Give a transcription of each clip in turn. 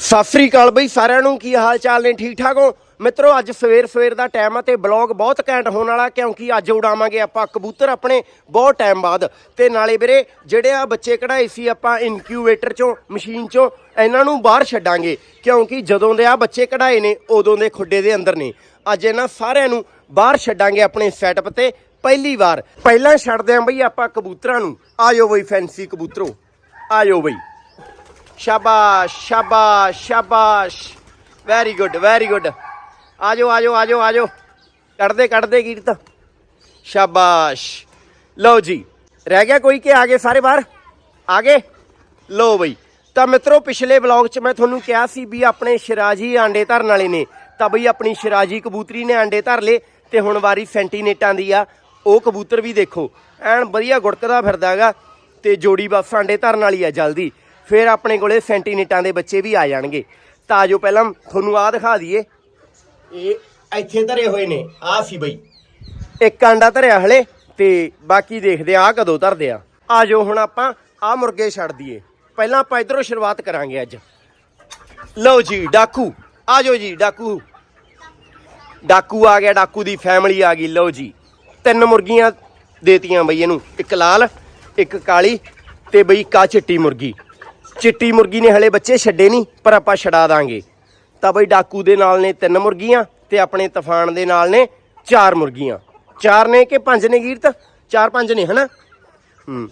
ਸਤਿ ਸ੍ਰੀ ਅਕਾਲ ਬਈ, ਸਾਰਿਆਂ ਨੂੰ ਕੀ ਹਾਲ ਚਾਲ ਨੇ? ਠੀਕ ਠਾਕ ਹੋ? ਮਿੱਤਰੋ, ਅੱਜ ਸਵੇਰ ਸਵੇਰ ਦਾ ਟਾਈਮ ਆ ਤੇ ਬਲੌਗ ਬਹੁਤ ਘੈਂਟ ਹੋਣ ਵਾਲਾ, ਕਿਉਂਕਿ ਅੱਜ ਉਡਾਵਾਂਗੇ ਆਪਾਂ ਕਬੂਤਰ ਆਪਣੇ ਬਹੁਤ ਟਾਈਮ ਬਾਅਦ। ਤੇ ਨਾਲੇ ਵੀਰੇ, ਜਿਹੜੇ ਆ ਬੱਚੇ ਕਢਾਏ ਸੀ ਆਪਾਂ ਇਨਕਿਊਬੇਟਰ ਚੋਂ, ਮਸ਼ੀਨ ਚੋਂ, ਇਹਨਾਂ ਨੂੰ ਬਾਹਰ ਛੱਡਾਂਗੇ, ਕਿਉਂਕਿ ਜਦੋਂ ਦੇ ਆ ਬੱਚੇ ਕਢਾਏ ਨੇ, ਉਦੋਂ ਦੇ ਖੁੱਡੇ ਦੇ ਅੰਦਰ ਨੇ। ਅੱਜ ਇਹਨਾਂ ਸਾਰਿਆਂ ਨੂੰ ਬਾਹਰ ਛੱਡਾਂਗੇ ਆਪਣੇ ਸੈਟਅਪ ਤੇ, ਪਹਿਲੀ ਵਾਰ। ਪਹਿਲਾਂ ਛੱਡਦੇ ਆਂ ਬਈ ਆਪਾਂ ਕਬੂਤਰਾਂ ਨੂੰ। ਆਜੋ ਬਈ ਫੈਂਸੀ ਕਬੂਤਰੋ। ਆਜੋ ਬਈ। ਸ਼ਾਬਾਸ਼ ਸ਼ਾਬਾਸ਼ ਸ਼ਾਬਾਸ਼। ਵੈਰੀ ਗੁੱਡ ਵੈਰੀ ਗੁੱਡ ਆਜੋ ਆਜੋ ਆਜੋ ਆਜੋ। ਕੱਢਦੇ ਕੱਢਦੇ ਕੀਰਤ ਸ਼ਾਬਾਸ਼। ਲਓ ਜੀ, ਰਹਿ ਗਿਆ ਕੋਈ ਕਿ ਆ ਗਏ ਸਾਰੇ ਬਾਹਰ? ਆ ਗਏ? ਲਓ ਬਈ, ਤਾਂ ਮਿੱਤਰੋ, ਪਿਛਲੇ ਵਲੌਗ 'ਚ ਮੈਂ ਤੁਹਾਨੂੰ ਕਿਹਾ ਸੀ ਵੀ ਆਪਣੇ ਸ਼ਿਰਾਜੀ ਆਂਡੇ ਧਰਨ ਵਾਲੇ ਨੇ। ਤਾਂ ਬਈ ਆਪਣੀ ਸ਼ਿਰਾਜੀ ਕਬੂਤਰੀ ਨੇ ਆਂਡੇ ਧਰ ਲਏ ਤੇ ਹੁਣ ਵਾਰੀ ਸੈਂਟੀਨੇਟਾਂ ਦੀ ਆ। ਉਹ ਕਬੂਤਰ ਵੀ ਦੇਖੋ, ਐਨ ਵਧੀਆ ਗੁੜਕਦਾ ਫਿਰਦਾ ਫਿਰਦਾਗਾ ਤੇ ਜੋੜੀ ਬਸ ਆਂਡੇ ਧਰਨ ਵਾਲੀ ਆ ਜਲਦੀ। ਫਿਰ ਆਪਣੇ ਕੋਲੇ ਸੈਂਟੀਨੇਟਾਂ ਦੇ ਬੱਚੇ ਵੀ ਆ ਜਾਣਗੇ। ਤਾਂ ਆਜੋ ਪਹਿਲਾਂ ਤੁਹਾਨੂੰ ਆਹ ਦਿਖਾ ਦਈਏ। ਇਹ ਇੱਥੇ ਧਰੇ ਹੋਏ ਨੇ ਆਹ ਸੀ ਬਈ। ਇੱਕ ਆਂਡਾ ਧਰਿਆ ਹਲੇ ਤੇ ਬਾਕੀ ਦੇਖਦੇ ਆ ਕਦੋਂ ਧਰਦੇ ਆ। ਆਜੋ ਹੁਣ ਆਪਾਂ ਆਹ ਮੁਰਗੇ ਛੱਡ ਦਈਏ। ਪਹਿਲਾਂ ਆਪਾਂ ਇਧਰੋਂ ਸ਼ੁਰੂਆਤ ਕਰਾਂਗੇ ਅੱਜ। ਲਓ ਜੀ ਡਾਕੂ। ਆਜੋ ਜੀ ਡਾਕੂ। ਡਾਕੂ ਆ ਗਿਆ ਡਾਕੂ ਦੀ ਫੈਮਿਲੀ ਆ ਗਈ। ਲਓ ਜੀ ਤਿੰਨ ਮੁਰਗੀਆਂ ਦੇਤੀਆਂ ਬਈ ਇਹਨੂੰ। ਇੱਕ ਲਾਲ ਇੱਕ ਕਾਲੀ ਤੇ ਬਈ ਕਾ ਚਿੱਟੀ ਮੁਰਗੀ। ਚਿੱਟੀ ਮੁਰਗੀ ਨੇ ਹਲੇ ਬੱਚੇ ਛੱਡੇ ਨਹੀਂ, ਪਰ ਆਪਾਂ ਛਡਾ ਦਾਂਗੇ। ਤਾਂ ਬਈ ਡਾਕੂ ਦੇ ਨਾਲ ਨੇ ਤਿੰਨ ਮੁਰਗੀਆਂ ਤੇ ਆਪਣੇ ਤੂਫਾਨ ਦੇ ਨਾਲ ਨੇ ਚਾਰ ਮੁਰਗੀਆਂ। ਚਾਰ ਨੇ ਕਿ ਪੰਜ ਨੇ ਗੀਰਤ? ਚਾਰ ਪੰਜ ਨੇ, ਹਨਾ? ਹੂੰ।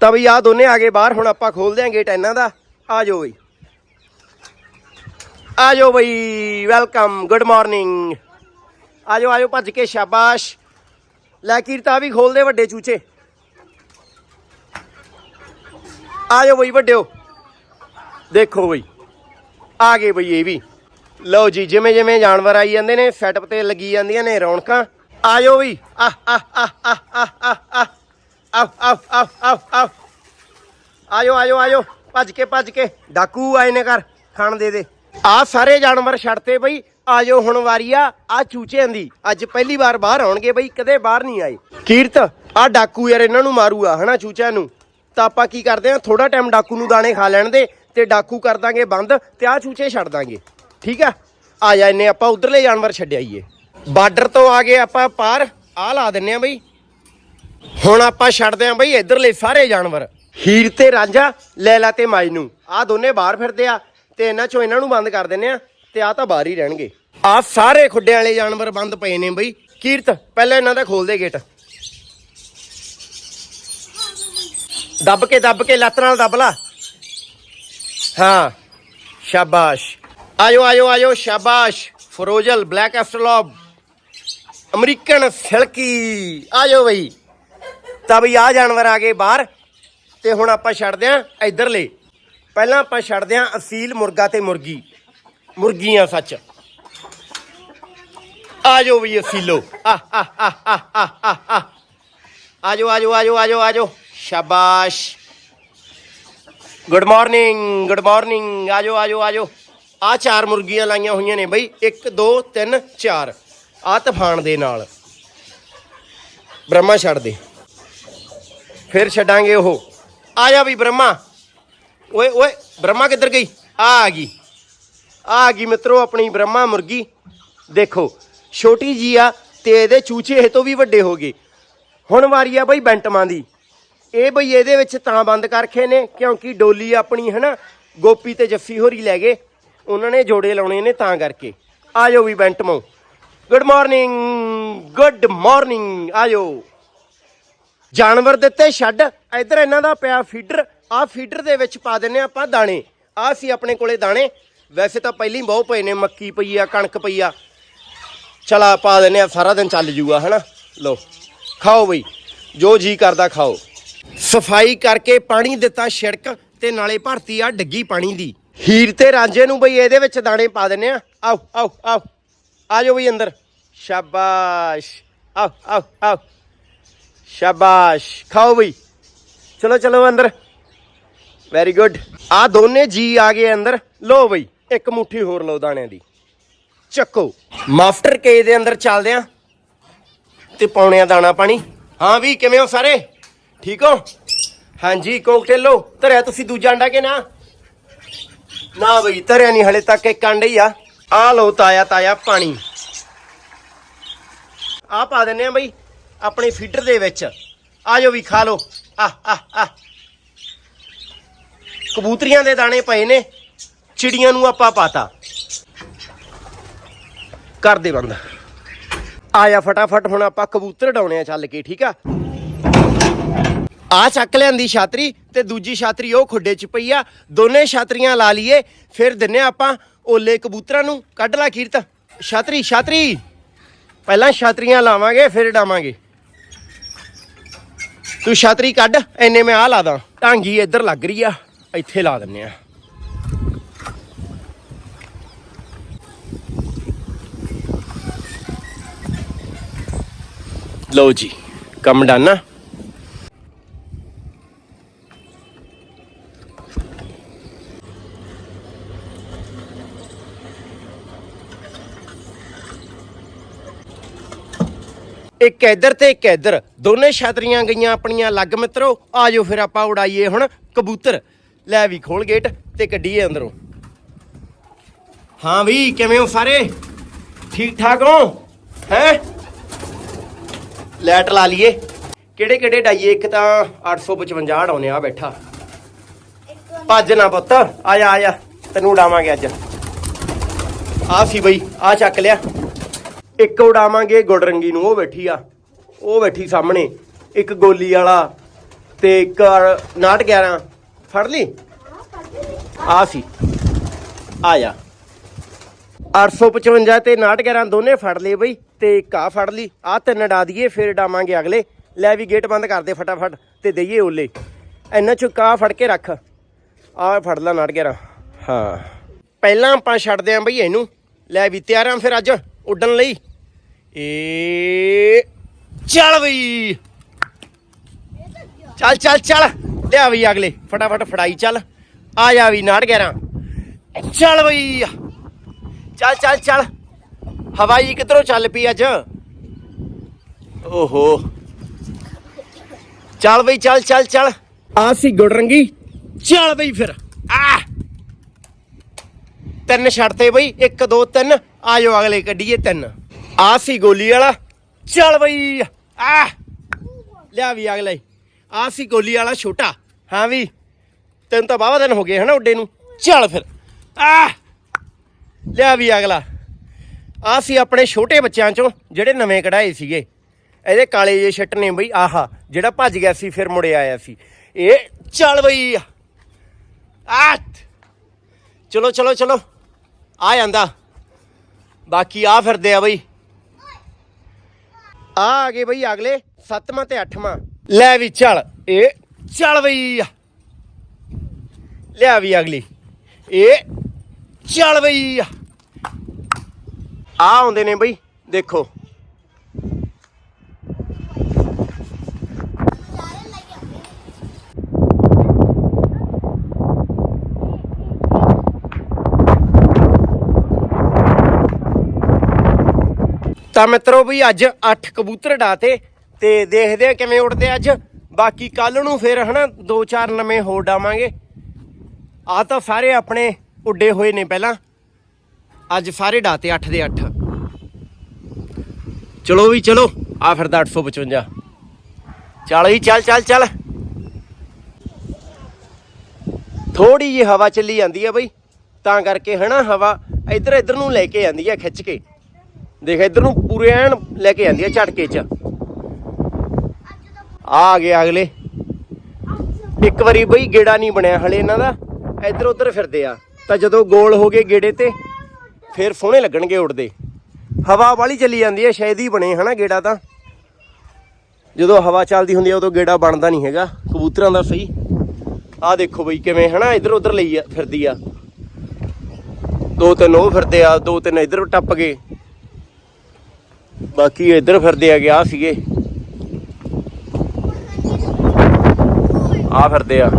ਤਾਂ ਬਈ ਆ ਦੋਨੇ ਆ ਗਏ ਬਾਹਰ, ਹੁਣ ਆਪਾਂ ਖੋਲ ਦਿਆਂ ਗੇਟ ਇਹਨਾਂ ਦਾ। ਆ ਜਾਓ ਬਈ। ਆ ਜਾਓ ਬਈ, ਵੈਲਕਮ, ਗੁੱਡ ਮਾਰਨਿੰਗ। ਆ ਜਾਓ ਆ ਜਾਓ, ਭੱਜ ਕੇ ਸ਼ਾਬਾਸ਼। ਲੈ ਕੀਰਤਾ ਵੀ ਖੋਲ ਦੇ ਵੱਡੇ ਚੂਚੇ। ਆ ਜਾਓ ਬਈ, ਵੱਡਿਓ। ਦੇਖੋ ਬਈ ਆ ਗਏ ਬਈ ਇਹ ਵੀ ਲਓ ਜੀ ਜਿਵੇਂ ਜਿਵੇਂ ਜਾਨਵਰ ਆਈ ਜਾਂਦੇ ਨੇ ਸੈਟਅਪ ਤੇ ਲੱਗੀ ਜਾਂਦੀਆਂ ਨੇ ਰੌਣਕਾਂ ਆ ਜਾਓ ਬਈ ਆ ਆ ਆ ਆ ਆ ਆ ਆ ਆ ਆ ਆ ਆ ਆ ਆਜੋ ਆਜੋ ਆਜੋ ਭੱਜ ਕੇ ਭੱਜ ਕੇ ਡਾਕੂ ਆਏ ਨੇ ਘਰ ਖਾਣ ਦੇ ਦੇ ਆ ਸਾਰੇ ਜਾਨਵਰ ਛੱਡਤੇ ਬਈ ਆਜੋ ਹੁਣ ਵਾਰੀ ਆ ਆ ਚੂਚਿਆਂ ਦੀ ਅੱਜ ਪਹਿਲੀ ਵਾਰ ਬਾਹਰ ਆਉਣਗੇ ਬਈ ਕਦੇ ਬਾਹਰ ਨਹੀਂ ਆਏ ਕੀਰਤ ਆ ਡਾਕੂ ਯਾਰ ਇਹਨਾਂ ਨੂੰ ਮਾਰੂਗਾ ਹਨਾ ਚੂਚਿਆਂ ਨੂੰ ਤਾਂ ਆਪਾਂ ਕੀ ਕਰਦੇ ਆ ਥੋੜਾ ਟਾਈਮ ਡਾਕੂ ਨੂੰ ਦਾਣੇ ਖਾ ਲੈਣ ਦੇ ਤੇ ਡਾਕੂ ਕਰ ਦਾਂਗੇ ਬੰਦ ਤੇ ਆ ਚੂਚੇ ਛੱਡ ਦਾਂਗੇ। ਠੀਕ ਆ? ਆ ਜਾ ਇਹਨੇ ਆਪਾਂ ਉਧਰਲੇ ਜਾਨਵਰ ਛੱਡਿਆਈਏ ਬਾਰਡਰ ਤੋਂ ਆ ਗਏ ਆਪਾਂ ਪਾਰ ਆ ਲਾ ਦਿੰਨੇ ਆ ਬਈ। ਹੁਣ ਆਪਾਂ ਛੱਡਦੇ ਆਂ ਬਈ ਇਧਰਲੇ ਸਾਰੇ ਜਾਨਵਰ। ਹੀਰ ਤੇ ਰਾਂਝਾ, ਲੈਲਾ ਤੇ ਨੂੰ ਆ ਦੋਨੇ ਬਾਹਰ ਫਿਰਦੇ ਆ ਤੇ ਇਹਨਾਂ ਚੋਂ ਇਹਨਾਂ ਨੂੰ ਬੰਦ ਕਰ ਦਿੰਨੇ ਆ ਤੇ ਆ ਤਾਂ ਬਾਹਰ ਹੀ ਰਹਿਣਗੇ। ਆ ਸਾਰੇ ਖੁੱਡਿਆਂ ਵਾਲੇ ਜਾਨਵਰ ਬੰਦ ਪਏ ਨੇ ਬਈ। ਕੀਰਤ, ਪਹਿਲਾਂ ਇਹਨਾਂ ਦਾ ਖੋਲ ਦੇ ਗੇਟ। ਦੱਬ ਕੇ ਦੱਬ ਕੇ, ਲੱਤ ਨਾਲ ਦੱਬ ਲਾ। ਹਾਂ ਸ਼ਾਬਾਸ਼ ਆਇਓ ਆਇਓ ਆਇਓ ਸ਼ਾਬਾਸ਼ frizzle black australorp American silky ਆਇਓ ਬਈ ਤਾਂ ਬਈ ਆ ਜਾਨਵਰ ਆ ਗਏ ਬਾਹਰ ਤੇ ਹੁਣ ਆਪਾਂ ਛੱਡਦੇ ਆਂ ਇਧਰਲੇ। ਪਹਿਲਾਂ ਆਪਾਂ ਛੱਡਦੇ ਆਂ ਅਸੀਲ ਮੁਰਗਾ ਤੇ ਮੁਰਗੀ। ਮੁਰਗੀਆਂ ਸੱਚ। ਆਜੋ ਵੀ ਅਸੀਲੋ। ਆ ਆ ਆ ਆ ਆ। ਆਜੋ ਆਜੋ ਆਜੋ ਆਜੋ ਆਜੋ। ਸ਼ਾਬਾਸ਼। ਗੁੱਡ ਮਾਰਨਿੰਗ ਗੁੱਡ ਮਾਰਨਿੰਗ ਆਜੋ ਆਜੋ ਆਜੋ। ਆ ਚਾਰ ਮੁਰਗੀਆਂ ਲਾਈਆਂ ਹੋਈਆਂ ਨੇ ਬਈ। 1 2 3 4 ਆ ਤੂਫਾਨ ਦੇ ਨਾਲ। ਬ੍ਰਹਮਾ ਛੱਡ ਦੇ। ਫਿਰ ਛੱਡਾਂਗੇ ਉਹ। ਆ ਜਾ ਵੀ ਬ੍ਰਹਮਾ। ਓਏ ਓਏ, ਬ੍ਰਹਮਾ ਕਿੱਧਰ ਗਈ? ਆ ਆ ਗਈ। ਆ ਆ ਗਈ ਮਿੱਤਰੋ ਆਪਣੀ ਬ੍ਰਹਮਾ ਮੁਰਗੀ। ਦੇਖੋ, ਛੋਟੀ ਜੀ ਆ ਤੇ ਇਹਦੇ ਚੂਚੇ ਇਹ ਤੋਂ ਵੀ ਵੱਡੇ ਹੋ ਗਏ। ਹੁਣ ਵਾਰੀ ਆ ਬਈ ਬੈਂਟਮਾਂ ਦੀ। ਇਹ ਬਈ ਇਹਦੇ ਵਿੱਚ ਤਾਂ ਬੰਦ ਕਰਖੇ ਨੇ, ਕਿਉਂਕਿ ਡੋਲੀ ਆਪਣੀ ਹਨਾ, ਗੋਪੀ ਤੇ ਜੱਫੀ ਹੋਰੀ ਲੈ ਗਏ, ਉਹਨਾਂ ਨੇ ਜੋੜੇ ਲਾਉਣੇ ਨੇ ਤਾਂ ਕਰਕੇ। ਆ ਵੀ ਬੈਂਟਮੋ ਗੁੱਡ ਮਾਰਨਿੰਗ ਗੁੱਡ ਮਾਰਨਿੰਗ ਆਜੋ ਜਾਨਵਰ ਦਿੱਤੇ ਛੱਡ, ਇੱਧਰ ਇਹਨਾਂ ਦਾ ਪਿਆ ਫੀਡਰ ਆਹ ਫੀਡਰ ਦੇ ਵਿੱਚ ਪਾ ਦਿੰਨੇ ਆਪਾਂ ਦਾਣੇ। ਆਹ ਸੀ ਆਪਣੇ ਕੋਲੇ ਦਾਣੇ, ਵੈਸੇ ਤਾਂ ਪਹਿਲਾਂ ਹੀ ਬਹੁਤ ਪਏ ਨੇ, ਮੱਕੀ ਪਈ ਆ, ਕਣਕ ਪਈ ਆ। ਚਲਾ ਪਾ ਦਿੰਨੇ ਆ, ਸਾਰਾ ਦਿਨ ਚੱਲ ਜੂਗਾ, ਹਨਾ। ਲੋ ਖਾਓ ਬਈ, ਜੋ ਜੀ ਕਰਦਾ ਖਾਓ। ਸਫ਼ਾਈ ਕਰਕੇ ਪਾਣੀ ਦਿੱਤਾ ਛਿੜਕ ਤੇ ਨਾਲੇ ਭਰਤੀ ਆ ਡੱਗੀ ਪਾਣੀ ਦੀ। ਹੀਰ ਤੇ ਰਾਂਝੇ ਨੂੰ ਬਈ ਇਹਦੇ ਵਿੱਚ ਦਾਣੇ ਪਾ ਦਿੰਨੇ ਆ। ਆਓ ਆਓ ਆਓ। ਆ ਜਾਓ ਬਈ ਅੰਦਰ। ਸ਼ਾਬਾਸ਼। ਆਓ ਆਓ ਆਓ। ਸ਼ਾਬਾਸ਼। ਖਾਓ ਬਈ। ਚਲੋ ਚਲੋ ਅੰਦਰ। ਵੈਰੀ ਗੁੱਡ ਆ ਦੋਨੇ ਜੀ ਆ ਗਏ ਅੰਦਰ। ਲੋ ਬਈ, ਇੱਕ ਮੁੱਠੀ ਹੋਰ ਲਓ ਦਾਣਿਆਂ ਦੀ। ਚੱਕੋ। ਮਾਸਟਰ ਕੇ ਦੇ ਅੰਦਰ ਚੱਲਦੇ ਆ। ਤੇ ਪਾਉਣੇ ਆ ਦਾਣਾ ਪਾਣੀ। ਹਾਂ ਵੀ ਕਿਵੇਂ ਹੋ ਸਾਰੇ? ਠੀਕ ਹੋ? ਹਾਂਜੀ ਕੋਕਟੇਲੋ ਧਰਿਆ ਤੁਸੀਂ ਦੂਜਾ ਅੰਡਾ ਕਿ ਨਾ? ਨਾ ਬਈ, ਧਰਿਆ ਨਹੀਂ, ਹਲੇ ਤੱਕ ਇੱਕ ਕੰਡ ਹੀ ਆ। ਆ ਲੋ ਤਾਇਆ ਤਾਇਆ, ਪਾਣੀ। ਆ ਪਾ ਦਿੰਨੇ ਆ ਬਈ, ਆਪਣੇ ਫੀਡਰ ਦੇ ਵਿੱਚ। ਆ ਜਾਓ ਵੀ ਖਾ ਲਓ। ਆ ਆ ਆ ਕਬੂਤਰੀਆਂ ਦੇ ਦਾਣੇ ਪਏ ਨੇ। ਚਿੜੀਆਂ ਨੂੰ ਆਪਾਂ ਪਾਤਾ। ਕਰ ਦੇ ਬੰਦ। ਆਇਆ ਫਟਾਫਟ, ਹੁਣ ਆਪਾਂ ਕਬੂਤਰ ਡਾਉਣੇ ਆ ਚੱਲ ਕੇ, ਠੀਕ ਆ? ਆ ਚੱਕ ਲਿਆਂਦੀ ਛਾਤਰੀ ਤੇ ਦੂਜੀ ਛਾਤਰੀ ਉਹ ਖੁੱਡੇ 'ਚ ਪਈ ਆ। ਦੋਨੇ ਛਾਤਰੀਆਂ ਲਾ ਲਈਏ, ਫਿਰ ਦਿੰਨੇ ਆਪਾਂ ਓਲੇ ਕਬੂਤਰਾਂ ਨੂੰ। ਕੱਢ ਲਾ ਕੀਰਤ। ਛਾਤਰੀ ਛਾਤਰੀ। ਪਹਿਲਾਂ ਛਾਤਰੀਆਂ ਲਾਵਾਂਗੇ, ਫਿਰ ਡਾਵਾਂਗੇ। ਤੂੰ ਛਾਤਰੀ ਕੱਢ ਐਨੇ ਮੈਂ ਆ ਲਾ ਦਾਂ। ਢਾਂਗੀ ਇੱਧਰ ਲੱਗ ਰਹੀ ਆ, ਇੱਥੇ ਲਾ ਦਿੰਨੇ ਆ। ਲਓ ਜੀ, ਕੰਮ ਡਨ ਇੱਕ ਇੱਧਰ ਤੇ ਇੱਕ ਇੱਧਰ ਦੋਨੇ ਛਤਰੀਆਂ ਗਈਆਂ ਆਪਣੀਆਂ। ਲੱਗ ਮਿੱਤਰੋ, ਆਜੋ ਫਿਰ ਆਪਾਂ ਉਡਾਈਏ ਹੁਣ ਕਬੂਤਰ। ਲੈ ਵੀ ਖੋਲ ਗੇਟ ਤੇ ਕੱਢੀਏ ਅੰਦਰੋਂ। ਹਾਂ ਵੀ, ਕਿਵੇਂ ਹੋ ਸਾਰੇ? ਠੀਕ ਠਾਕ ਹੋ? ਹੈ? ਲੈਟ ਲਾ ਲਈਏ। ਕਿਹੜੇ ਕਿਹੜੇ ਡਾਈਏ? ਇੱਕ ਤਾਂ 855 ਹੜਾਉਨੇ ਆ ਬੈਠਾ। ਭੱਜ ਨਾ ਪੁੱਤ। ਆ ਜਾ ਆ ਜਾ। ਤੈਨੂੰ ਉਡਾਵਾਂਗੇ ਅੱਜ। ਆ ਸੀ ਬਈ ਆ ਚੱਕ ਲਿਆ। ਇੱਕ ਉਡਾਵਾਂਗੇ, ਗੁੜਰੰਗੀ ਨੂੰ, ਉਹ ਬੈਠੀ ਆ। ਉਹ ਬੈਠੀ ਸਾਹਮਣੇ, ਇੱਕ ਗੋਲੀ ਵਾਲਾ ਤੇ ਇੱਕ 911 ਫੜ ਲਈ? ਆ ਸੀ। ਆ ਜਾ। 855 ਤੇ 911 ਦੋਨੇ ਫੜ ਲਏ ਬਈ, ਤੇ ਇੱਕ ਆ ਫੜ ਲਈ। ਆ ਤਿੰਨ ਡਾ ਦਈਏ, ਫਿਰ ਡਾਵਾਂਗੇ ਅਗਲੇ। ਲੈ ਵੀ ਗੇਟ ਬੰਦ ਕਰ ਦੇ ਫਟਾਫਟ ਤੇ ਦਈਏ ਓਲੇ। ਇੰਨਾ ਚੁੱਕਾ ਫੜ ਕੇ ਰੱਖ। ਆ ਫੜ ਲਾ 911 ਹਾਂ। ਪਹਿਲਾਂ ਆਪਾਂ ਛੱਡਦੇ ਆਂ ਬਈ ਇਹਨੂੰ। ਲੈ ਵੀ ਤਿਆਰਾਂ ਫਿਰ ਅੱਜ। ਉੱਡਣ ਲਈ। ਏ, ਚੱਲ ਬਈ। ਚੱਲ ਚੱਲ ਚੱਲ। ਲਿਆ ਵੀ ਅਗਲੇ। ਫਟਾਫਟ ਫੜਾਈ ਚੱਲ। ਆ ਜਾ ਵੀ 911 ਚੱਲ ਬਈ। ਚੱਲ ਚੱਲ ਚੱਲ। ਹਵਾਈ ਕਿੱਧਰੋਂ ਚੱਲ ਪਈ ਅੱਜ? ਓਹੋ। ਚੱਲ ਬਈ, ਚੱਲ ਚੱਲ ਚੱਲ। ਆ ਸੀ ਗੁੜਰੰਗੀ। ਚੱਲ ਬਈ ਫਿਰ। ਆ। ਤਿੰਨ ਛੱਡਤੇ ਬਈ। 1 2 3 ਆ ਜਾਓ ਅਗਲੇ ਕੱਢੀਏ ਤਿੰਨ। ਆ ਸੀ ਗੋਲੀ ਵਾਲਾ। ਚੱਲ ਬਈ। ਆ ਲਿਆ ਵੀ ਅਗਲੇ ਆ ਸੀ ਗੋਲੀ ਵਾਲਾ ਛੋਟਾ। ਹਾਂ ਵੀ। ਤੈਨੂੰ ਤਾਂ ਬਾਵਾ ਦਿਨ ਹੋ ਗਏ ਹਨਾ ਉੱਡੇ ਨੂੰ। ਚੱਲ ਫਿਰ। ਆ ਲਿਆ ਵੀ ਅਗਲਾ। ਆ ਸੀ ਆਪਣੇ ਛੋਟੇ ਬੱਚਿਆਂ ਚੋਂ ਜਿਹੜੇ ਨਵੇਂ ਕਢਾਏ ਸੀਗੇ। ਇਹਦੇ ਕਾਲੇ ਜੇ ਛੱਟ ਨੇ ਬਈ। ਆਹਾ, ਜਿਹੜਾ ਭੱਜ ਗਿਆ ਸੀ, ਫਿਰ ਮੁੜੇ ਆਇਆ ਸੀ। ਇਹ ਚੱਲ ਬਈ। ਆ ਚਲੋ ਚਲੋ ਚਲੋ। ਆ ਜਾਂਦਾ। ਬਾਕੀ ਆ ਫਿਰਦੇ ਆ ਬਈ। ਆ ਆ ਗਏ ਬਈ ਅਗਲੇ ਸੱਤਵਾਂ ਤੇ ਅੱਠਵਾਂ। ਲੈ ਵੀ ਚੱਲ, ਇਹ ਚੱਲ ਬਈ। ਲਿਆ ਵੀ ਅਗਲੀ। ਇਹ ਚੱਲ ਬਈ। ਆ ਆਉਂਦੇ ਨੇ ਬਈ, ਦੇਖੋ। ਤਾਂ ਮਿੱਤਰੋ ਵੀ ਅੱਜ 8 ਕਬੂਤਰ ਡਾਤੇ ਤੇ ਦੇਖਦੇ ਆ ਕਿਵੇਂ ਉੱਡਦੇ ਅੱਜ। ਬਾਕੀ ਕੱਲ ਨੂੰ ਫਿਰ ਹਨਾ 2-4 ਨਵੇਂ ਹੋਰ ਡਾਵਾਂਗੇ। ਆ ਤਾਂ ਸਾਰੇ ਆਪਣੇ ਉੱਡੇ ਹੋਏ ਨੇ ਪਹਿਲਾਂ। ਅੱਜ ਸਾਰੇ ਡਾਤੇ 8 ਦੇ 8 ਚਲੋ ਵੀ ਚਲੋ ਆ ਫਿਰਦਾ 855 ਚੱਲ ਵੀ, ਚੱਲ ਚੱਲ ਚੱਲ। ਥੋੜੀ ਜਿਹੀ ਹਵਾ ਚੱਲੀ ਜਾਂਦੀ ਆ ਬਈ। ਤਾਂ ਕਰਕੇ ਹਨਾ ਹਵਾ ਇੱਧਰ ਇੱਧਰ ਨੂੰ ਲੈ ਕੇ ਜਾਂਦੀ ਆ ਖਿੱਚ ਕੇ। ਦੇਖ, ਇੱਧਰ ਨੂੰ ਪੂਰੇ ਐਨ ਲੈ ਕੇ ਜਾਂਦੀ ਆ ਝਟਕੇ 'ਚ। ਆ ਗਏ ਅਗਲੇ। ਇੱਕ ਵਾਰੀ ਬਈ ਗੇੜਾ ਨਹੀਂ ਬਣਿਆ ਹਲੇ ਇਹਨਾਂ ਦਾ। ਇੱਧਰ ਉੱਧਰ ਫਿਰਦੇ ਆ। ਤਾਂ ਜਦੋਂ ਗੋਲ ਹੋ ਗਏ ਗੇੜੇ ਤੇ, ਫਿਰ ਸੋਹਣੇ ਲੱਗਣਗੇ ਉੱਡਦੇ। ਹਵਾ ਵਾਲੀ ਚੱਲੀ ਜਾਂਦੀ ਹੈ ਸ਼ਾਇਦ ਹੀ ਬਣੇ, ਹਨਾ ਗੇੜਾ ਤਾਂ। ਜਦੋਂ ਹਵਾ ਚੱਲਦੀ ਹੁੰਦੀ ਆ, ਉਦੋਂ ਗੇੜਾ ਬਣਦਾ ਨਹੀਂ ਹੈਗਾ। ਕਬੂਤਰਾਂ ਦਾ ਸਹੀ। ਆਹ ਦੇਖੋ ਬਈ ਕਿਵੇਂ, ਹਨਾ, ਇੱਧਰ ਉੱਧਰ ਲਈ ਆ, ਫਿਰਦੀ ਆ। ਦੋ ਤਿੰਨ ਉਹ ਫਿਰਦੇ ਆ, ਦੋ ਤਿੰਨ ਇੱਧਰ ਟੱਪ ਗਏ। ਬਾਕੀ ਇੱਧਰ ਫਿਰਦੇ ਆ ਗਿਆ ਸੀਗੇ। ਆ ਫਿਰਦੇ ਆ।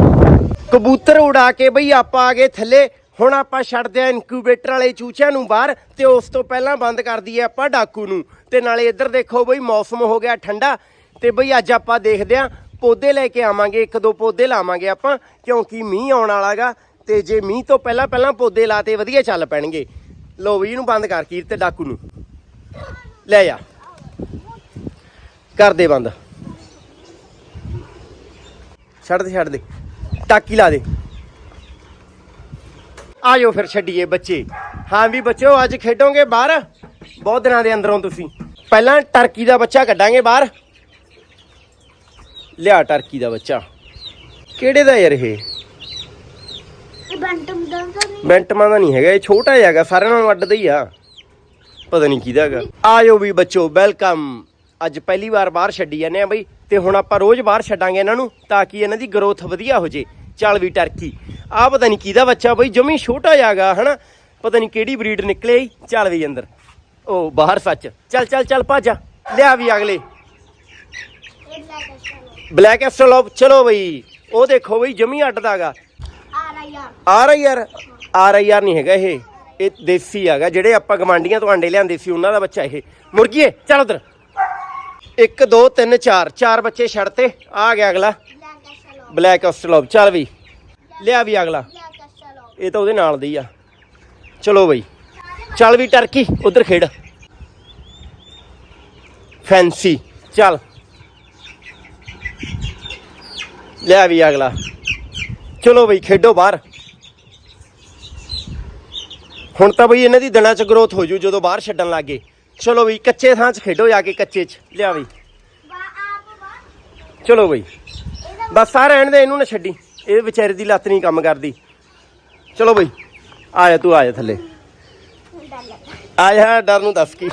ਕਬੂਤਰ ਉਡਾ ਕੇ ਬਈ ਆਪਾਂ ਆ ਗਏ ਥੱਲੇ, ਹੁਣ ਆਪਾਂ ਛੱਡਦੇ ਆ ਇਨਕਿਊਬੇਟਰ ਵਾਲੇ ਚੂਚਿਆਂ ਨੂੰ ਬਾਹਰ ਤੇ ਉਸ ਤੋਂ ਪਹਿਲਾਂ ਬੰਦ ਕਰ ਦਈਏ ਆਪਾਂ ਡਾਕੂ ਨੂੰ। ਤੇ ਨਾਲੇ ਇੱਧਰ ਦੇਖੋ ਬਈ ਮੌਸਮ ਹੋ ਗਿਆ ਠੰਡਾ ਤੇ ਬਈ ਅੱਜ ਆਪਾਂ ਦੇਖਦੇ ਆ ਪੌਦੇ ਲੈ ਕੇ ਆਵਾਂਗੇ, ਇੱਕ ਦੋ ਪੌਦੇ ਲਾਵਾਂਗੇ ਆਪਾਂ, ਕਿਉਂਕਿ ਮੀਂਹ ਆਉਣ ਵਾਲਾਗਾ ਤੇ ਜੇ ਮੀਂਹ ਤੋਂ ਪਹਿਲਾਂ ਪਹਿਲਾਂ ਪੌਦੇ ਲਾਤੇ ਵਧੀਆ ਚੱਲ ਪੈਣਗੇ। ਲੋ ਵੀ ਇਹਨੂੰ ਬੰਦ ਕਰ ਕੀਰ ਤੇ ਡਾਕੂ ਨੂੰ। ਲੈ ਜਾ ਕਰ ਦੇ ਬੰਦ। ਛੱਡ ਦੇ ਛੱਡ ਦੇ। ਟਾਕੀ ਲਾ ਦੇ। ਆਜੋ ਫਿਰ ਛੱਡੀਏ ਬੱਚੇ। ਹਾਂ ਵੀ ਬੱਚਿਓ ਅੱਜ ਖੇਡੋਗੇ ਬਾਹਰ? ਬਹੁਤ ਦਿਨਾਂ ਦੇ ਅੰਦਰੋਂ ਤੁਸੀਂ। ਪਹਿਲਾਂ ਟਰਕੀ ਦਾ ਬੱਚਾ ਕੱਢਾਂਗੇ ਬਾਹਰ। ਲਿਆ ਟਰਕੀ ਦਾ ਬੱਚਾ। ਕਿਹੜੇ ਦਾ ਯਾਰ ਇਹ? ਬੰਟਮ ਦਾ ਨਹੀਂ। ਮਿੰਟਾਂ ਦਾ ਨਹੀਂ ਹੈਗਾ ਇਹ ਛੋਟਾ ਹੈਗਾ ਸਾਰਿਆਂ ਨਾਲੋਂ ਅੱਡ ਦਾ ਹੀ ਆ। ਪਤਾ ਨਹੀਂ ਕਿਹਦਾ ਹੈਗਾ। ਆਜੋ ਵੀ ਬੱਚੋ ਵੈਲਕਮ। ਅੱਜ ਪਹਿਲੀ ਵਾਰ ਬਾਹਰ ਛੱਡੀ ਜਾਂਦੇ ਆ ਬਈ, ਤੇ ਹੁਣ ਆਪਾਂ ਰੋਜ਼ ਬਾਹਰ ਛੱਡਾਂਗੇ ਇਹਨਾਂ ਨੂੰ, ਤਾਂ ਕਿ ਇਹਨਾਂ ਦੀ ਗਰੋਥ ਵਧੀਆ ਹੋ ਜੇ, ਚੱਲ ਵੀ ਟਰਕੀ। ਆ ਪਤਾ ਨਹੀਂ ਕਿਹਦਾ ਬੱਚਾ ਬਈ, ਜਮੀ ਛੋਟਾ ਜਿਹਾ ਹੈਗਾ ਹਨਾ? ਪਤਾ ਨਹੀਂ ਕਿਹੜੀ ਬਰੀਡ ਨਿਕਲੇ ਚੱਲ ਵੀ ਅੰਦਰ। ਉਹ ਬਾਹਰ ਸੱਚ। ਚੱਲ ਚੱਲ ਚੱਲ, ਭਾਜਾ, ਲਿਆ ਵੀ ਅਗਲੇ। ਇਹ ਲੈ ਚਲੋ ਬਲੈਕ ਐਸਟਰਲੋਪ ਚਲੋ ਬਈ, ਉਹ ਦੇਖੋ ਬਈ, ਜਮੀ ਅੱਡ ਦਾ R I R R I R ਨਹੀਂ ਹੈਗਾ ਇਹ। ਇਹ ਦੇਸੀ ਹੈਗਾ, ਜਿਹੜੇ ਆਪਾਂ ਗਵਾਂਡੀਆਂ ਤੋਂ ਆਂਡੇ ਲਿਆਂਦੇ ਸੀ, ਉਹਨਾਂ ਦਾ ਬੱਚਾ ਇਹ। ਮੁਰਗੀਏ, ਚੱਲ ਉਧਰ। 1 2 3 4 ਚਾਰ ਬੱਚੇ ਛੱਡ ਤੇ। ਆ ਗਿਆ ਅਗਲਾ। ਬਲੈਕ ਆਸਟਰਲੋਪ ਚੱਲ ਵੀ। ਲਿਆ ਵੀ ਅਗਲਾ। ਇਹ ਤਾਂ ਉਹਦੇ ਨਾਲ ਦੀ ਆ। ਚਲੋ ਬਈ। ਚੱਲ ਵੀ ਟਰਕੀ, ਉਧਰ ਖੇਡ। ਫੈਂਸੀ। ਚੱਲ। ਲਿਆ ਵੀ ਅਗਲਾ। ਚਲੋ ਬਈ, ਖੇਡੋ ਬਾਹਰ। ਹੁਣ ਤਾਂ ਬਈ ਇਹਨਾਂ ਦੀ ਦਿਨਾਂ ਚ ਗਰੋਥ ਹੋ ਜੂ, ਜਦੋਂ ਬਾਹਰ ਛੱਡਣ ਲੱਗੇ ਚਲੋ ਬਈ, ਕੱਚੇ ਥਾਂ 'ਚ ਖੇਡੋ ਜਾ ਕੇ, ਕੱਚੇ 'ਚ। ਲਿਆ ਬਈ। ਚਲੋ ਬਈ। ਬਸ ਆ ਰਹਿਣ ਦੇ, ਇਹਨੂੰ ਨਾ ਛੱਡੀ। ਇਹ ਵਿਚਾਰੇ ਦੀ ਲੱਤ ਨਹੀਂ ਕੰਮ ਕਰਦੀ। ਚਲੋ ਬਈ, ਆ ਜਾ ਤੂੰ, ਆ ਜਾ ਥੱਲੇ। ਆ ਜਾ, ਡਰ ਨੂੰ ਦੱਸ ਕੀ।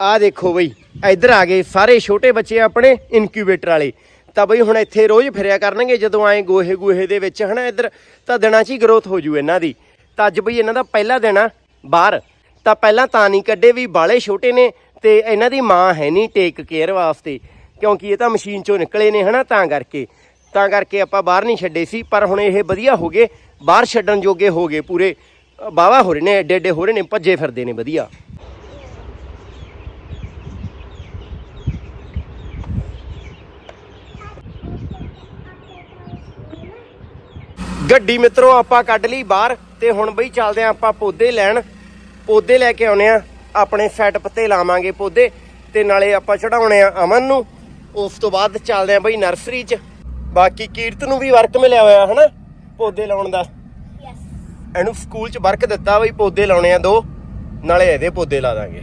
ਆ ਦੇਖੋ ਬਈ, ਇੱਧਰ ਆ ਗਏ ਸਾਰੇ ਛੋਟੇ ਬੱਚੇ ਆਪਣੇ ਇਨਕਿਊਬੇਟਰ ਵਾਲੇ। ਤਾਂ ਬਈ ਹੁਣ ਇੱਥੇ ਰੋਜ਼ ਫਿਰਿਆ ਕਰਨਗੇ, ਜਦੋਂ ਆਏ ਗੋਹੇ ਗੋਹੇ ਦੇ ਵਿੱਚ, ਹਨਾ ਇੱਧਰ, ਤਾਂ ਦਿਨਾਂ 'ਚ ਹੀ ਗਰੋਥ ਹੋ ਜੂ ਇਹਨਾਂ ਦੀ। ਤਾਂ ਅੱਜ ਬਈ ਇਹਨਾਂ ਦਾ ਪਹਿਲਾ ਦਿਨ ਆ, ਬਾਹਰ। ਤਾਂ ਪਹਿਲਾਂ ਤਾਂ ਨਹੀਂ ਕੱਢੇ ਵੀ ਬਾਲੇ ਛੋਟੇ ਨੇ ਤੇ ਇਹਨਾਂ ਦੀ ਮਾਂ ਹੈ ਨਹੀਂ ਟੇਕ ਕੇਅਰ ਵਾਸਤੇ, ਕਿਉਂਕਿ ਇਹ ਤਾਂ ਮਸ਼ੀਨ ਚੋਂ ਨਿਕਲੇ ਨੇ ਹਨਾ ਤਾਂ ਕਰਕੇ। ਤਾਂ ਕਰਕੇ ਆਪਾਂ ਬਾਹਰ ਨਹੀਂ ਛੱਡੇ ਸੀ, ਪਰ ਹੁਣ ਇਹ ਵਧੀਆ ਹੋ ਗਏ, ਬਾਹਰ ਛੱਡਣ ਜੋਗੇ ਹੋ ਗਏ ਪੂਰੇ। ਬਾਵਾ ਹੋ ਰਹੇ ਨੇ, ਏਡੇ ਏਡੇ ਹੋ ਰਹੇ ਨੇ, ਭੱਜੇ ਫਿਰਦੇ ਨੇ ਵਧੀਆ। ਗੱਡੀ ਮਿੱਤਰੋ, ਆਪਾਂ ਕੱਢ ਲਈ ਬਾਹਰ ਤੇ ਹੁਣ ਬਈ ਚੱਲਦੇ ਆਂ ਆਪਾਂ ਪੌਦੇ ਲੈਣ। ਪੌਦੇ ਲੈ ਕੇ ਆਉਣੇ ਆ। ਆਪਣੇ ਸੈਟਅਪ ਤੇ ਲਾਵਾਂਗੇ ਪੌਦੇ ਤੇ ਨਾਲੇ ਆਪਾਂ ਚੜਾਉਣੇ ਆ ਅਮਨ ਨੂੰ। ਉਸ ਤੋਂ ਬਾਅਦ ਚੱਲਦੇ ਆਂ ਬਈ ਨਰਸਰੀ 'ਚ। ਬਾਕੀ ਕੀਰਤ ਨੂੰ ਵੀ ਵਰਕ ਮਿਲਿਆ ਹੋਇਆ ਹਨਾ? ਪੌਦੇ ਲਾਉਣ ਦਾ। ਯੈਸ ਇਹਨੂੰ ਸਕੂਲ 'ਚ ਵਰਕ ਦਿੱਤਾ ਬਈ ਪੌਦੇ ਲਾਉਣੇ ਆ ਦੋ। ਨਾਲੇ ਇਹਦੇ ਪੌਦੇ ਲਾ ਦਾਂਗੇ।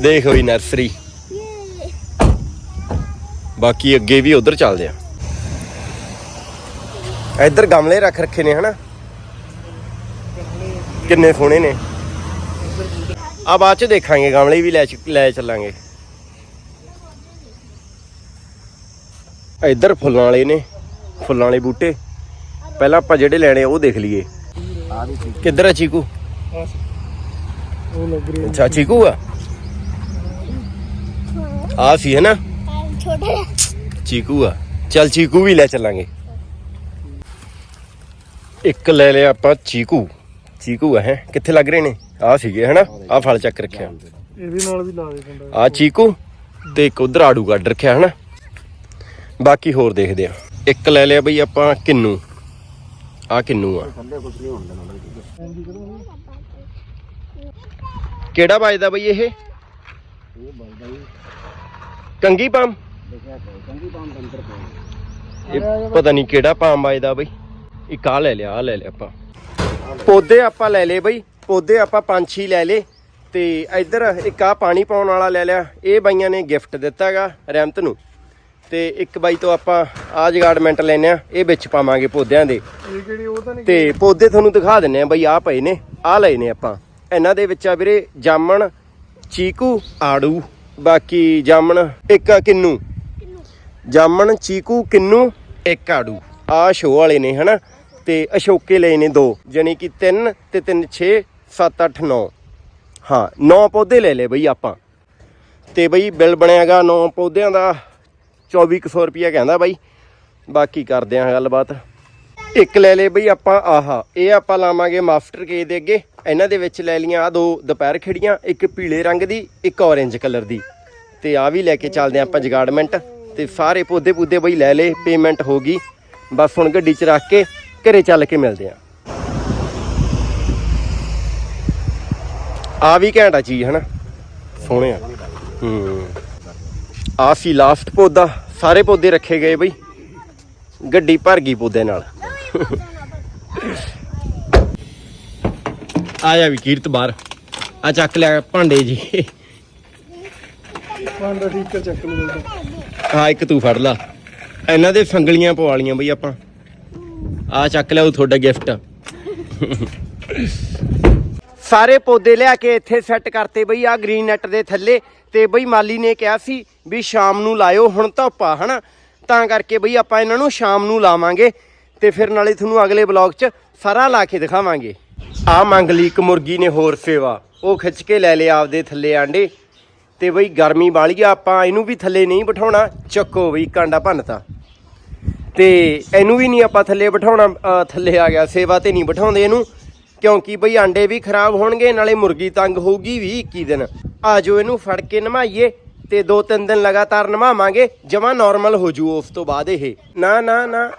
ਦੇਖ ਬਈ ਨਰਸਰੀ ਬਾਕੀ ਅੱਗੇ ਵੀ ਉਧਰ ਚੱਲਦੇ ਆ। ਇੱਧਰ ਗਮਲੇ ਰੱਖ ਰੱਖੇ ਨੇ ਹਨਾ? ਕਿੰਨੇ ਸੋਹਣੇ ਨੇ। ਆ ਬਾਅਦ ਚ ਦੇਖਾਂਗੇ, ਗਮਲੇ ਵੀ ਲੈ ਚ- ਲੈ ਚੱਲਾਂਗੇ। ਇੱਧਰ ਫੁੱਲਾਂ ਵਾਲੇ ਨੇ, ਫੁੱਲਾਂ ਵਾਲੇ ਬੂਟੇ। ਪਹਿਲਾਂ ਆਪਾਂ ਜਿਹੜੇ ਲੈਣੇ, ਉਹ ਦੇਖ ਲਈਏ। ਕਿੱਧਰ ਆ ਚੀਕੂ? ਉਹ ਲੱਗ ਰਹੀ ਅੱਛਾ, ਚੀਕੂ ਆ? ਆ ਸੀ, ਹੈ ਨਾ? ਛੋਟਾ ਚੀਕੂ ਆ। ਚੱਲ ਚੀਕੂ ਵੀ ਲੈ ਚੱਲਾਂਗੇ। ਇੱਕ ਲੈ ਲਿਆ ਆਪਾਂ ਚੀਕੂ। ਚੀਕੂ ਆ, ਹੈ? ਕਿੱਥੇ ਲੱਗ ਰਹੇ ਨੇ? ਆ ਸੀਗੇ ਹਨਾ? ਆ ਫਲ ਚੱਕ ਰੱਖਿਆ। ਇਹਦੇ ਨਾਲ ਵੀ ਲਾ ਦੇ ਬੰਦਾ ਆ ਚੀਕੂ ਤੇ ਇੱਕ ਉਧਰ ਆੜੂ ਕੱਢ ਰੱਖਿਆ ਹਨਾ? ਬਾਕੀ ਹੋਰ ਦੇਖਦੇ ਆ। ਇੱਕ ਲੈ ਲਿਆ ਬਈ ਆਪਾਂ ਕਿੰਨੂ। ਆ ਕਿੰਨੂ ਆ। ਕਿਹੜਾ ਵੱਜਦਾ ਬਈ ਇਹ? ਕੰਗੀ ਪਾਮ? ਇਹ ਪਤਾ ਨਹੀਂ ਕਿਹੜਾ ਪਾਮ ਵੱਜਦਾ ਬਈ। ਇੱਕ ਆ ਲੈ ਲਿਆ ਆ ਲੈ ਲਿਆ ਆਪਾਂ। ਪੌਦੇ ਆਪਾਂ ਲੈ ਲਏ ਬਈ। ਪੌਦੇ ਆਪਾਂ ਪੰਜ ਛੇ ਲੈ ਲਏ ਤੇ ਇੱਧਰ ਇੱਕ ਆ ਪਾਣੀ ਪਾਉਣ ਵਾਲਾ ਲੈ ਲਿਆ। ਇਹ ਬਾਈਆਂ ਨੇ ਗਿਫਟ ਦਿੱਤਾਗਾ ਰਹਿਮਤ ਨੂੰ। ਤੇ ਇੱਕ ਬਾਈ ਤੋਂ ਆਪਾਂ ਆ ਜਗਾੜਮੈਂਟ ਲੈਨੇ ਆ ਇਹ ਵਿੱਚ ਪਾਵਾਂਗੇ ਪੌਦਿਆਂ ਦੇ। ਤਾਂ ਪੌਦੇ ਤੁਹਾਨੂੰ ਦਿਖਾ ਦਿੰਨੇ ਆ ਬਈ ਆ ਪਏ ਨੇ ਆ ਲਏ ਨੇ ਆਪਾਂ। ਇਹਨਾਂ ਦੇ ਵਿੱਚ ਆ ਵੀਰੇ ਜਾਮਣ ਚੀਕੂ ਆੜੂ ਬਾਕੀ ਜਾਮਣ ਇੱਕ ਆ ਕਿੰਨੂ। ਜਾਮਣ ਚੀਕੂ ਕਿੰਨੂ ਇੱਕ ਆੜੂ। ਆ ਸ਼ੋ ਵਾਲੇ ਨੇ ਹਨਾ। ਤੇ ਅਸ਼ੋਕੇ ਲਏ ਨੇ ਦੋ ਜਾਨੀ ਕਿ 3 ਤੇ 3 6 7 8 9 ਹਾਂ 9 ਪੌਦੇ ਲੈ ਲਏ ਬਈ ਆਪਾਂ। ਤੇ ਬਈ ਬਿੱਲ ਬਣਿਆਗਾ 9 ਪੌਦਿਆਂ ਦਾ 2400 ਰੁਪਿਆ ਕਹਿੰਦਾ ਬਾਈ। ਬਾਕੀ ਕਰਦੇ ਆਂ ਗੱਲਬਾਤ। ਇੱਕ ਲੈ ਲੇ ਬਈ ਆਪਾਂ ਆਹਾ, ਇਹ ਆਪਾਂ ਲਾਵਾਂਗੇ ਮਾਸਟਰ ਕੇ ਦੇ ਅੱਗੇ। ਇਹਨਾਂ ਦੇ ਵਿੱਚ ਲੈ ਲੀਆਂ ਆ ਦੋ ਦੁਪਹਿਰ ਖਿੜੀਆਂ, ਇੱਕ ਪੀਲੇ ਰੰਗ ਦੀ, ਇੱਕ ਔਰੇਂਜ ਕਲਰ ਦੀ। ਤੇ ਆ ਵੀ ਲੈ ਕੇ ਚੱਲਦੇ ਆਂ ਆਪਾਂ ਜਗਾੜਮੈਂਟ। ਤੇ ਸਾਰੇ ਪੌਦੇ ਪੌਦੇ ਬਈ ਲੈ ਲੇ ਪੇਮੈਂਟ ਹੋ ਗਈ। ਬਸ ਹੁਣ ਗੱਡੀ 'ਚ ਰੱਖ ਕੇ ਘਰੇ ਚੱਲ ਕੇ ਮਿਲਦੇ ਆਂ। ਆ ਵੀ ਘੈਂਟ ਆ ਚੀਜ਼ ਹਨਾ? ਸੋਹਣੇ ਆ। ਹੂੰ। ਆ ਸੀ ਲਾਸਟ ਪੌਦਾ ਸਾਰੇ ਪੌਦੇ ਰੱਖੇ ਗਏ ਬਈ। ਗੱਡੀ ਭਰ ਗਈ ਪੌਦੇ ਨਾਲ। ਆਇਆ ਵੀ ਕੀਰਤ ਬਾਹਰ। ਆ ਚੱਕ ਲਿਆ ਭਾਂਡੇ ਜੀ। ਪਾਂਡਾ ਠੀਕ ਚੱਕ ਲਓ ਆ ਇੱਕ ਤੂੰ ਫੜ ਲਾ। ਇਹਨਾਂ ਦੇ ਸੰਗਲੀਆਂ ਪਵਾ ਲੀਆਂ ਬਈ ਆਪਾਂ। ਆ ਚੱਕ ਲਿਆ ਉਹ ਤੁਹਾਡਾ ਗਿਫਟ ਸਾਰੇ ਪੌਦੇ ਲਿਆ ਕੇ ਇੱਥੇ ਸੈੱਟ ਕਰਤੇ ਬਈ ਆ ਗ੍ਰੀਨ ਨੈਟ ਦੇ ਥੱਲੇ। ਤੇ ਬਈ, ਮਾਲੀ ਨੇ ਕਿਹਾ ਸੀ ਵੀ ਸ਼ਾਮ ਨੂੰ ਲਾਇਓ, ਹੁਣ ਧੁੱਪ ਆ ਹਨਾ? ਤਾਂ ਕਰਕੇ ਬਈ, ਆਪਾਂ ਇਹਨਾਂ ਨੂੰ ਸ਼ਾਮ ਨੂੰ ਲਾਵਾਂਗੇ ਤੇ ਫਿਰ ਨਾਲੇ ਤੁਹਾਨੂੰ ਅਗਲੇ ਬਲੌਗ 'ਚ ਸਾਰਾ ਲਾ ਕੇ ਦਿਖਾਵਾਂਗੇ। ਆ ਮੰਗ ਲਈ ਇੱਕ ਮੁਰਗੀ ਨੇ ਹੋਰ ਸੇਵਾ। ਉਹ ਖਿੱਚ ਕੇ ਲੈ ਲਿਆ ਆਪਦੇ ਥੱਲੇ ਆਂਡੇ। ਤੇ ਬਈ, ਗਰਮੀ ਵਾਲੀ ਆ, ਆਪਾਂ ਇਹਨੂੰ ਵੀ ਥੱਲੇ ਨਹੀਂ ਬਿਠਾਉਣਾ। ਚੱਕੋ ਬਈ, ਕਾਂਡਾ ਭੰਨਤਾ। ਤੇ ਇਹਨੂੰ ਵੀ ਨਹੀਂ ਆਪਾਂ ਥੱਲੇ ਬਿਠਾਉਣਾ ਥੱਲੇ ਆ ਗਿਆ, ਸੇਵਾ ਤੇ ਨਹੀਂ ਬਿਠਾਉਂਦੇ ਇਹਨੂੰ। ਕਿਉਂਕਿ ਬਈ ਆਂਡੇ ਵੀ ਖਰਾਬ ਹੋਣਗੇ, ਨਾਲੇ ਮੁਰਗੀ ਤੰਗ ਹੋਊਗੀ ਵੀ 21 ਦਿਨ। ਆਜੋ ਇਹਨੂੰ ਫੜ ਕੇ ਨਮਾਈਏ ਤੇ ਦੋ ਤਿੰਨ ਦਿਨ ਲਗਾਤਾਰ ਨਮਾਵਾਂਗੇ, ਜਮਾ ਨਾਰਮਲ ਹੋ ਜੂ ਉਸ ਤੋਂ ਬਾਅਦ ਇਹ। ਨਾ ਨਾ ਨਾ।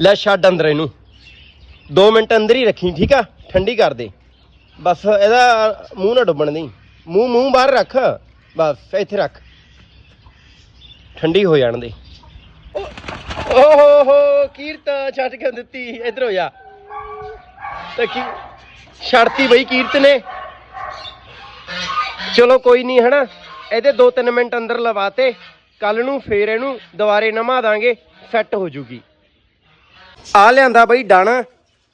ਲੈ ਛੱਡ ਅੰਦਰ ਇਹਨੂੰ। 2 ਮਿੰਟ ਅੰਦਰ ਹੀ ਰੱਖੀ, ਠੀਕ ਆ? ਠੰਡੀ ਕਰ ਦੇ। ਬਸ ਇਹਦਾ ਮੂੰਹ ਨਾ ਡੁੱਬਣ ਦੀ ਮੂੰਹ ਮੂੰਹ ਬਾਹਰ ਰੱਖ। ਬਸ ਇੱਥੇ ਰੱਖ। ਠੰਡੀ ਹੋ ਜਾਣ ਦੇ। ਓਹੋ ਹੋ ਕੀਰਤ ਛੱਡ ਕੇ ਦਿੱਤੀ, ਇੱਧਰ ਹੋ ਜਾ। ਤੇ ਕੀ, ਛੱਡਤੀ ਬਈ ਕੀਰਤ ਨੇ ਚਲੋ ਕੋਈ ਨਹੀਂ, ਹਨਾ? ਇਹਦੇ 2-3 ਮਿੰਟ ਅੰਦਰ ਲਵਾਤੇ ਕੱਲ ਨੂੰ ਫੇਰ ਇਹਨੂੰ ਦੁਬਾਰੇ ਨਮਾ ਦਾਂਗੇ, ਸੈੱਟ ਹੋ ਜੂਗੀ। ਆ ਲਿਆਂਦਾ ਬਈ ਡਾਣਾ।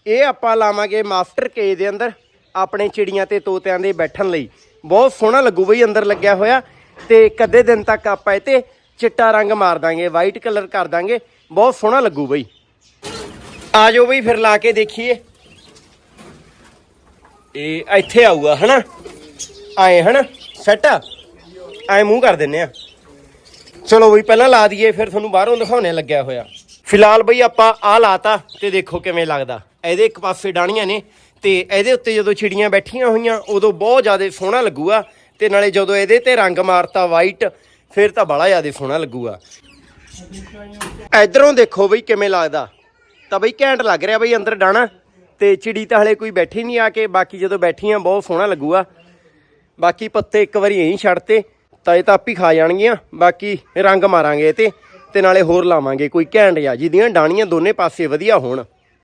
ਇਹ ਆਪਾਂ ਲਾਵਾਂਗੇ ਮਾਸਟਰ ਕੇ ਦੇ ਅੰਦਰ, ਆਪਣੇ ਚਿੜੀਆਂ ਤੇ ਤੋਤਿਆਂ ਦੇ ਬੈਠਣ ਲਈ। ਬਹੁਤ ਸੋਹਣਾ ਲੱਗੂ ਬਈ, ਅੰਦਰ ਲੱਗਿਆ ਹੋਇਆ। ਤੇ ਕਦੇ ਦਿਨ ਤੱਕ ਆਪਾਂ ਇਹ ਤੇ ਚਿੱਟਾ ਰੰਗ ਮਾਰ ਦਾਂਗੇ ਵਾਈਟ ਕਲਰ ਕਰ ਦਾਂਗੇ। ਬਹੁਤ ਸੋਹਣਾ ਲੱਗੂ ਬਈ। ਆ ਜਾਓ ਬਈ, ਫਿਰ ਲਾ ਕੇ ਦੇਖੀਏ। ਇਹ ਇੱਥੇ ਆਊਗਾ, ਹਨਾ? ਆਏ, ਹਨਾ? ਸੈਟ ਐ ਮੂੰਹ ਕਰ ਦਿੰਨੇ ਆ। ਚਲੋ ਬਈ, ਪਹਿਲਾਂ ਲਾ ਦਈਏ, ਫਿਰ ਤੁਹਾਨੂੰ ਬਾਹਰੋਂ ਦਿਖਾਉਣੇ ਲੱਗਿਆ ਹੋਇਆ। ਫਿਲਹਾਲ ਬਈ, ਆਪਾਂ ਆ ਲਾਤਾ ਤੇ ਦੇਖੋ ਕਿਵੇਂ ਲੱਗਦਾ। ਇਹਦੇ ਇੱਕ ਪਾਸੇ ਡਾਣੀਆਂ ਨੇ ਤੇ ਇਹਦੇ ਉੱਤੇ ਜਦੋਂ ਚਿੜੀਆਂ ਬੈਠੀਆਂ ਹੋਈਆਂ, ਉਦੋਂ ਬਹੁਤ ਜ਼ਿਆਦਾ ਸੋਹਣਾ ਲੱਗੂਗਾ। ਤੇ ਨਾਲੇ ਜਦੋਂ ਇਹਦੇ ਤੇ ਰੰਗ ਮਾਰਤਾ ਵਾਈਟ ਫਿਰ ਤਾਂ ਬੜਾ ਜ਼ਿਆਦਾ ਸੋਹਣਾ ਲੱਗੂਗਾ। ਇਧਰੋਂ ਦੇਖੋ ਬਈ ਕਿਵੇਂ ਲੱਗਦਾ। ਤਾਂ ਬਈ ਘੈਂਟ ਲੱਗ ਰਿਹਾ ਬਈ ਅੰਦਰ ਡਾਣਾ ਤੇ ਚਿੜੀ ਤਾਂ ਹਲੇ ਕੋਈ ਬੈਠੀ ਨਹੀਂ ਆ ਕੇ, ਬਾਕੀ ਜਦੋਂ ਬੈਠੀਆਂ ਬਹੁਤ ਸੋਹਣਾ ਲੱਗੂਗਾ। ਬਾਕੀ ਪੱਤੇ ਇੱਕ ਵਾਰੀ ਇਹੀ ਛੱਡਤੇ, ਤਾਂ ਇਹ ਤਾਂ ਆਪ ਹੀ ਖਾ ਜਾਣਗੀਆਂ। ਬਾਕੀ ਰੰਗ ਮਾਰਾਂਗੇ ਇਹ ਤੇ ਤੇ ਨਾਲੇ ਹੋਰ ਲਾਵਾਂਗੇ ਕੋਈ ਘੈਂਟ ਜਿਹਾ, ਜਿਹਦੀਆਂ ਡਾਣੀਆਂ ਦੋਨੇ ਪਾਸੇ ਵਧੀਆ ਹੋਣ।